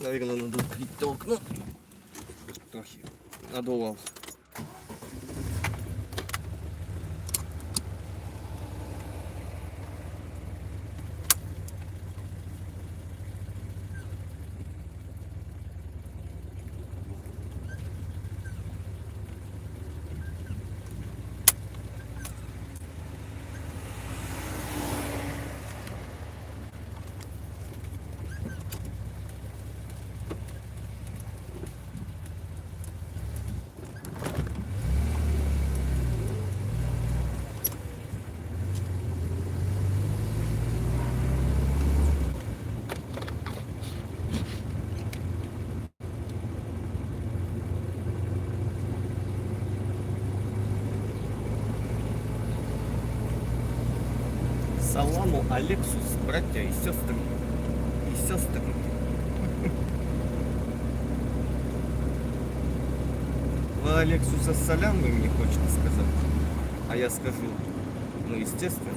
Наверное, надо открыть то окно. Трохи надував. Саламу Алексус, братья и сестры. И сестры. Вы Алексуса салям вы мне хочете сказать? А я скажу, ну естественно.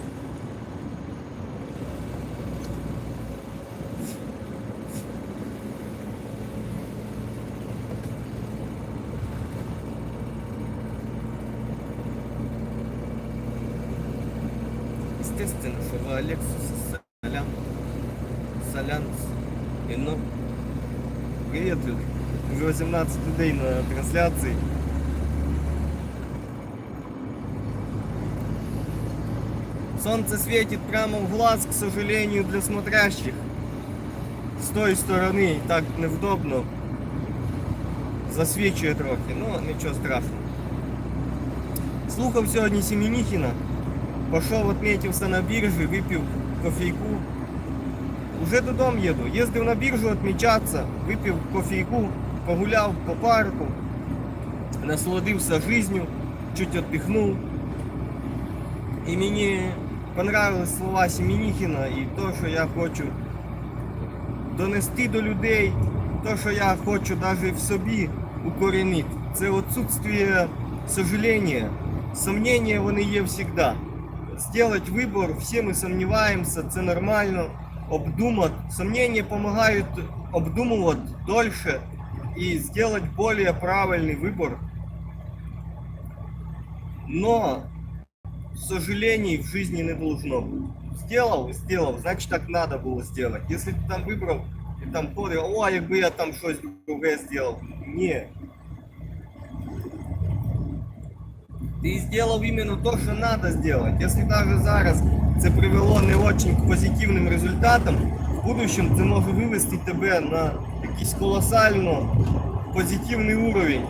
Естественно, що ви Алексуса салям. Салянс. І ну. Привіт, люди. Уже 18 людей на трансляції. Солнце светит прямо в глаз, к сожалению, для смотрящих. З тої сторони так невдобно. Засвічує трохи, ну нічого страшного. Слухав сьогодні Семеніхіна. Пошов, отметився на біржі, випив кофейку. Уже додому їду. Їздив на біржу відмічатися, випив кофейку, погуляв по парку, насолодився життю, чуть віддихнув. І мені понравились слова Семеніхіна і то, що я хочу донести до людей, то, що я хочу навіть в собі укорінити. Це відсутствие сожаления. Сомнения вони є завжди. Сделать выбор, все мы сомневаемся, це нормально. Обдумать. Сомнения помогают обдумывать дольше и сделать более правильный выбор. Но сожалений в жизни не должно быть. Сделал, сделал, значит так надо было сделать. Если ты там выбрал и там ходив, о, якби я там щось друге сделал. Ні. Ти зробив іменно то, що треба зробити. Якщо навіть зараз це привело не очень к позитивним результатам, в будущем це може вивести тебе на якийсь колосально позитивний уровень.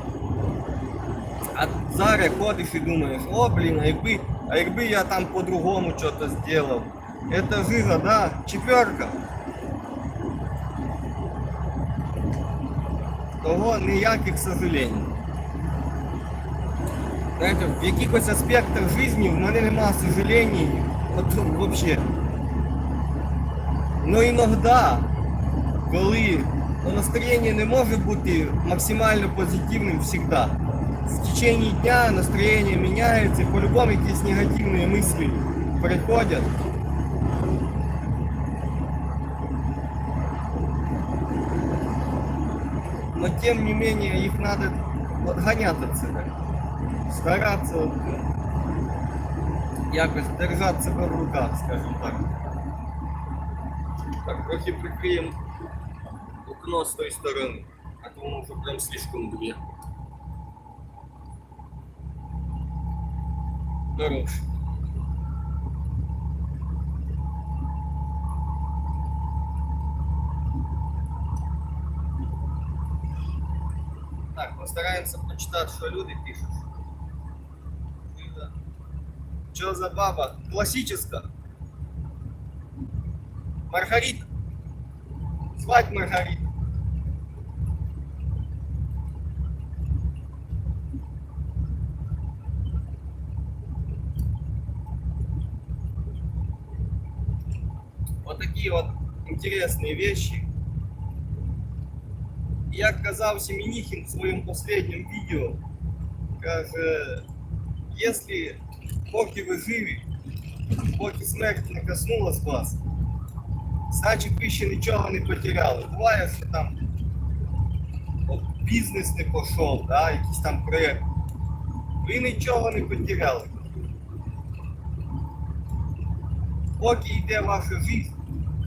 А зараз ходиш і думаєш, о, блін, а якби, а якби я там по-другому щось зробив. Это жига, да? Четверка. Того ніяких сожалень. Знаєте, в якихось аспектах житті в мене нема сожалений. От вообще. Но іноді, коли ну, настроєння не може бути максимально позитивним завжди. В течение дня настроєння міняється, по-любому якісь негативні мислі приходять. но тем не менее их надо отгонять от себя. Стараться от, якось держати себе в руках, скажімо так. Так, трохи прикриємо окно з тої сторони, а то воно вже прям слишком дує. Хорош. Так, постараємося прочитати, що люди пишуть. Що за баба? Классическая. Маргарита. Звать Маргарита. Вот такие вот интересные вещи. Як казав Семенихин в своем последнем видео, каже, если поки ви живі, поки смерть не коснулась вас, значить ви ще нічого не потеряли. Буває, що там бізнес не пішов, да, якийсь там проєкт. Ви нічого не потеряли. Поки йде ваша жизнь,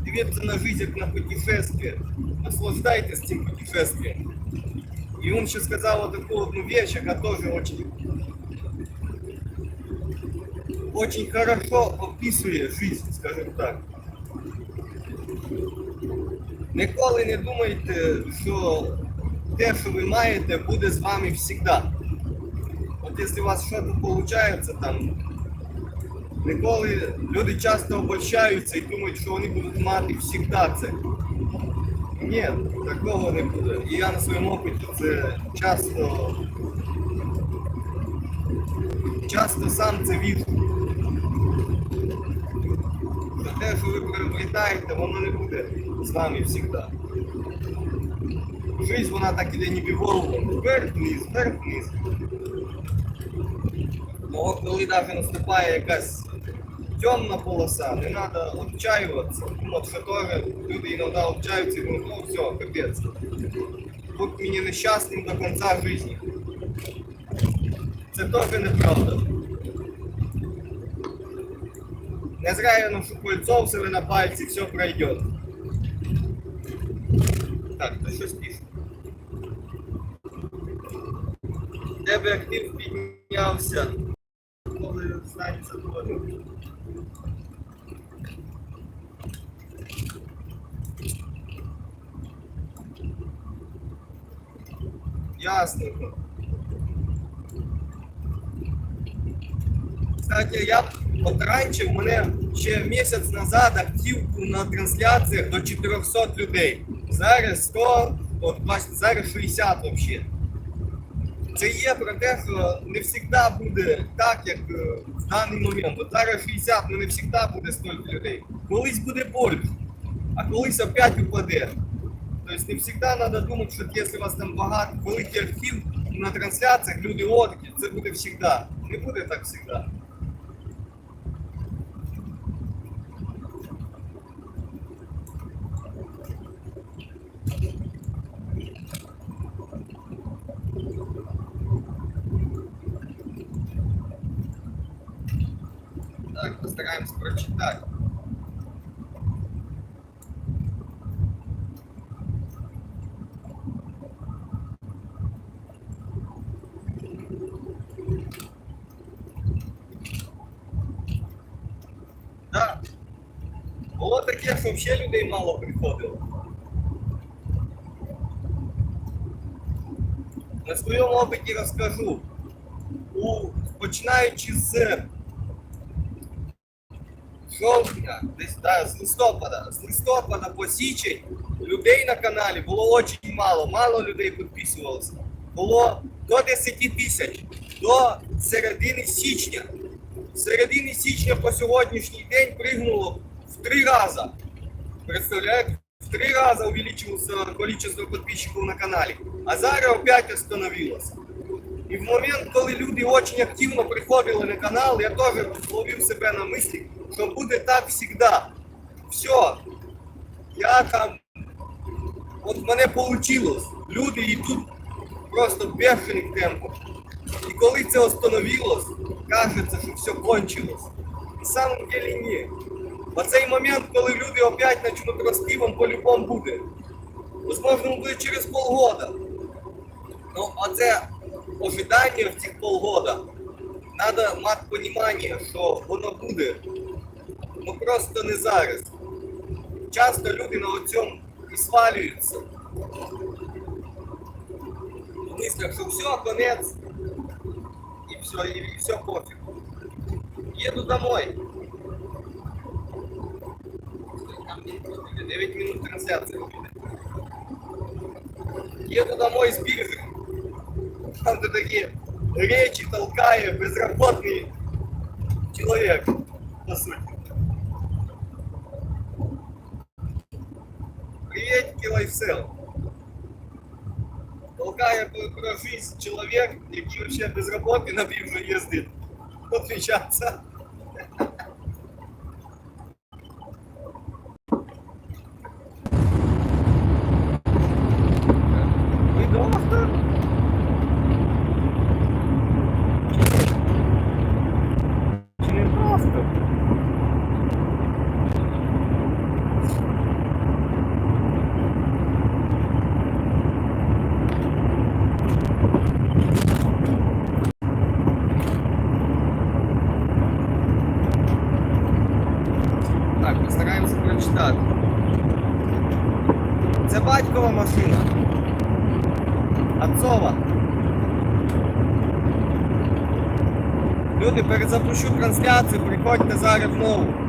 дивіться на жизнь як на путешествие. Наслаждайтесь цим путешествием. И он еще сказал вот такую одну вещь, яка тоже очень, очень хорошо описує жизнь, скажем так. Ніколи не думайте, що те, що ви маєте, буде з вами завжди. От якщо у вас щось виходить, там, ніколи люди часто обольщаються і думають, що вони будуть мати завжди це. Ні, такого не буде. І я на своєму опиті це часто, часто сам це віжу. Те, що ви приобретаєте, воно не буде з вами завжди. Жизнь вона так іде ніби волном. Вверх вниз, вверх вниз. Ну коли навіть наступає якась темна полоса, не треба обчаюватися. От що теж люди іноді обчаються і думають, ну все, капець. Будь мені нещасним до кінця життя. Це теж неправда. Не зря я ношу кольцо в себе на пальці, все пройде. Так, то щось пише. Тебе актив піднявся. Коли станеться долю. Ясно. Кстати, я от раніше в мене ще місяць назад активку на трансляціях до 400 людей. Зараз 100, от бачите, зараз 60 взагалі. Це є про те, що не завжди буде так, як е, в даний момент. От зараз 60, ну не завжди буде стільки людей. Колись буде більше, а колись опять упаде. Тобто не завжди треба думати, що якщо у вас там багато, великий архів на трансляціях, люди отакі, це буде завжди. Не буде так завжди. Так, прочитать. Так. Було таке, що взагалі людей мало приходило. На своєму опиті розкажу. У, починаючи з жовтня, десь да, з листопада, з листопада по січень людей на каналі було дуже мало, мало людей підписувалося. Було до 10 тисяч до середини січня. З середини січня по сьогоднішній день пригнуло в три рази. Представляєте? В три рази увеличилось количество підписчиків на каналі. А зараз опять остановилось. І в момент, коли люди дуже активно приходили на канал, я теж ловив себе на мислі, що буде так завжди. Все. Я там. От мене вийшло. Люди йдуть просто бешених темпом. І коли це остановилось, кажеться, що все кончилось. На самом деле ні. В цей момент, коли люди опять почнуть рости, вам по-любому буде. Возможно, буде через полгода. Ну, оце ожидання в цих полгода. Надо мати розуміння, що воно буде. Ну просто не зараз. Часто люди на цьому і свалюються. В мислях, що все, конець. І все, і, і все пофіг. Еду домой. Там 9 минут трансляции. Еду домой с биржи. Там ты такие речи толкаю, безработный человек, по сути. Приветики, лайфсел. Толкає про, про жизнь чоловік, який вообще без роботи на біржу їздить. Отвечаться. так, постараємося прочитати. Це батькова машина. Отцова. Люди, перезапущу трансляцію, приходьте зараз в нову.